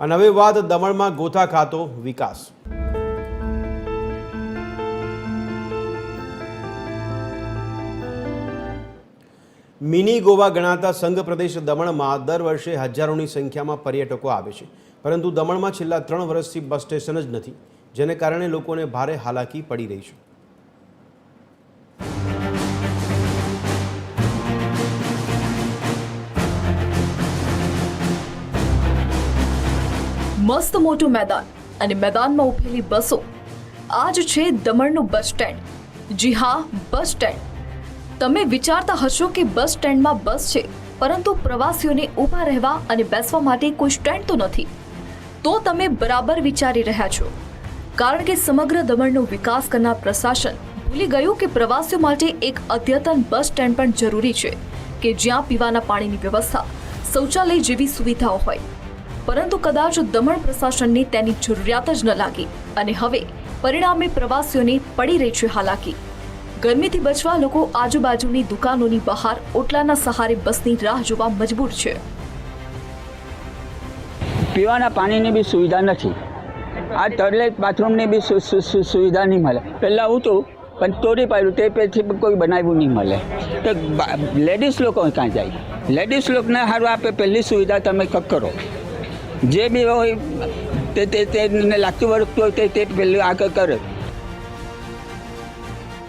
અને હવે વાત દમણમાં ગોથા ખાતો વિકાસ. મિની ગોવા ગણાતા સંઘ પ્રદેશ દમણમાં દર વર્ષે હજારોની સંખ્યામાં પર્યટકો આવે છે. પરંતુ દમણમાં છેલ્લા ત્રણ વર્ષથી બસ સ્ટેશન જ નથી, જેને કારણે લોકોને ભારે હાલાકી પડી રહી છે. મસ્ત મોટું મેદાન અને મેદાનમાં ઉભેલી બસો. આ જ છે દમણનું બસ સ્ટેન્ડ. જી હા, બસ સ્ટેન્ડ. તમે વિચારતા હશો કે બસ સ્ટેન્ડમાં બસ છે, પરંતુ પ્રવાસીઓને ઊભા રહેવા અને બેસવા માટે કોઈ સ્ટેન્ડ તો નથી. તો તમે બરાબર વિચારી રહ્યા છો. કારણ કે સમગ્ર દમણનો વિકાસ કરનાર પ્રશાસન ભૂલી ગયું કે પ્રવાસીઓ માટે એક અદ્યતન બસ સ્ટેન્ડ પણ જરૂરી છે, કે જ્યાં પીવાના પાણીની વ્યવસ્થા શૌચાલય જેવી સુવિધાઓ હોય. પરંતુ કદાચ દમણ પ્રશાસનને તેની જરૂરિયાત જ ન લાગી. અને હવે પરિણામે પ્રવાસીઓને પડી રહી છે હાલાકી. ગરમીથી બચવા લોકો આજુબાજુની દુકાનોની બહાર ઓટલાના સહારે બસની રાહ જોવા મજબૂર છે. પીવાના પાણીની બી સુવિધા નથી. આ ટોયલેટ બાથરૂમની બી સુવિધા નહીં મળે. પહેલાં હતું પણ તોડી પાડ્યું, તે પછી કોઈ બનાવ્યું નહીં મળે. તો લેડીઝ લોકો ક્યાં જાય? લેડીઝ લોકોને સારું આપે, પહેલી સુવિધા તમે કરો. જે બી હોય, તે તે તેને લાગતું વળગતું હોય, તે તે પહેલું આગળ કરે.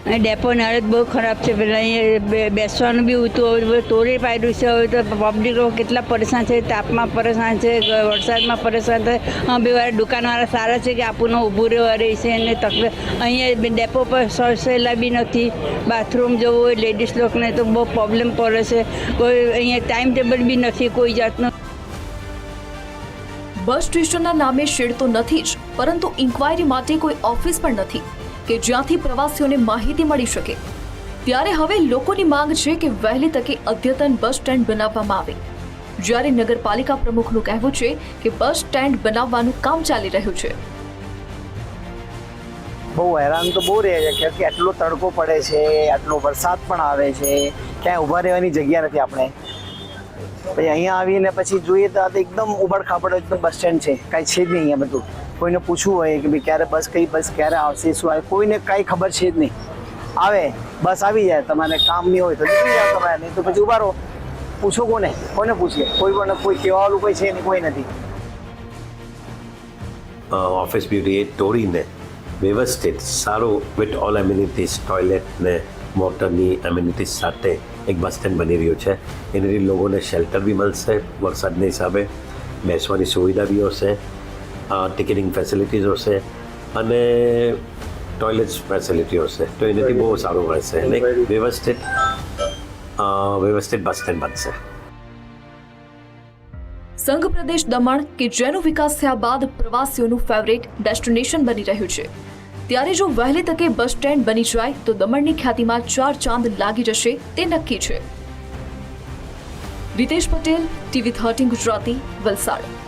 અને ડેપોની હાલત બહુ ખરાબ છે. પેલા અહીંયા બેસવાનું બી ઉતું હવે તોડી પાડ્યું છે. હવે તો પબ્લિકો કેટલા પરેશાન છે. તાપમાં પરેશાન છે વરસાદમાં પરેશાન થાય બે વાર દુકાનવાળા સારા છે કે આપણને ઊભું રહેવા રહી છે અને તકલીફ અહીંયા ડેપો પર સળસેલા બી નથી. બાથરૂમ જવું હોય, લેડીઝ લોકોને તો બહુ પ્રોબ્લેમ પડે છે. કોઈ અહીંયા ટાઈમ ટેબલ બી નથી કોઈ જાતનું. બસ સ્ટેશનના નામે શેડ તો નથી જ, પરંતુ ઇન્ક્વાયરી માટે કોઈ ઓફિસ પણ નથી, કે જ્યાંથી પ્રવાસીઓને માહિતી મળી શકે. ત્યારે હવે લોકોની માંગ છે કે વહેલી તકે અદ્યતન બસ સ્ટેન્ડ બનાવવામાં આવે. જ્યારે નગરપાલિકા પ્રમુખનું કહેવું છે કે બસ સ્ટેન્ડ બનાવવાનું કામ ચાલી રહ્યું છે. બહુ હેરાન તો બહુ રહે છે, કેમ કે આટલો તડકો પડે છે, આટલો વરસાદ પણ આવે છે, ક્યાંય ઊભા રહેવાની જગ્યા નથી આપણે. પછી અહીંયા આવીને પછી જોઈએ તો આ તો એકદમ ઉબડ ખાબડ એકદમ બસ સ્ટેન્ડ છે. કાંઈ છે જ નહીં અહીંયા બધું. કોઈને પૂછવું હોય કે ભાઈ ક્યારે બસ કઈ બસ ક્યારે આવશે, શું આવે, કોઈને કાંઈ ખબર છે જ નહીં. આવે બસ આવી જાય, તમારે કામ નહીં હોય તો નીકળી જાઓ તમારે, નહીં તો પછી ઊભા રહો. પૂછો કોને? કોને પૂછીએ? કોઈ પણ, કોઈ કહેવાવાળું કોઈ છે નહીં, કોઈ નથી. ઓફિસ બ્યુટી એ તોડીને વ્યવસ્થિત સારું વિથ ઓલ એમ્યુનિટીઝ ટોયલેટ ને મોટરની એમ્યુનિટીઝ સાથે એક બસ સ્ટેન્ડ બની રહ્યું છે. એનાથી લોકોને શેલ્ટર બી મળશે વરસાદના હિસાબે, બેસવાની સુવિધા બી હશે ટિકિટિંગ ફેસિલિટીઝ હશે અને ટોયલેટ ફેસિલિટી હશે. તો એનાથી બહુ સારું રહેશે અને વ્યવસ્થિત વ્યવસ્થિત બસ સ્ટેન્ડ બનશે. સંઘ પ્રદેશ દમણ કે જેનો વિકાસ થયા બાદ પ્રવાસીઓનું ફેવરેટ ડેસ્ટિનેશન બની રહ્યું છે. ત્યારે જો વહેલી તકે બસ સ્ટેન્ડ બની જાય, તો દમણની ખ્યાતિમાં ચાર ચાંદ લાગી જશે, તે નક્કી છે. Ritesh Patel, TV thirteen Gujarati, Valsad.